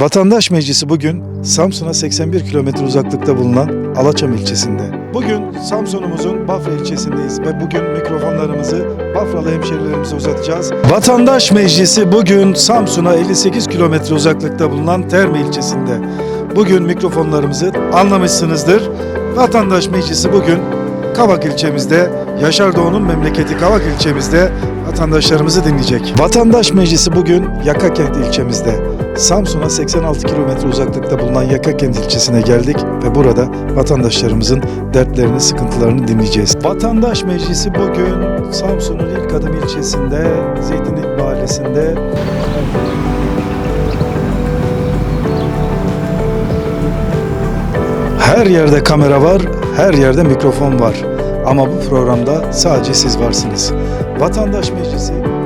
Vatandaş Meclisi bugün Samsun'a 81 kilometre uzaklıkta bulunan Alaçam ilçesinde. Bugün Samsun'umuzun Bafra ilçesindeyiz ve bugün mikrofonlarımızı Bafralı hemşerilerimize uzatacağız. Vatandaş Meclisi bugün Samsun'a 58 kilometre uzaklıkta bulunan Terme ilçesinde. Bugün mikrofonlarımızı anlamışsınızdır. Vatandaş Meclisi bugün Kavak ilçemizde, Yaşar Doğu'nun memleketi Kavak ilçemizde vatandaşlarımızı dinleyecek. Vatandaş Meclisi bugün Yakakent ilçemizde. Samsun'a 86 kilometre uzaklıkta bulunan Yakakent ilçesine geldik ve burada vatandaşlarımızın dertlerini, sıkıntılarını dinleyeceğiz. Vatandaş Meclisi bugün Samsun'un ilk adım ilçesinde, Zeytinlik Mahallesi'nde Her yerde kamera var, her yerde mikrofon var. Ama bu programda sadece siz varsınız. Vatandaş Meclisi.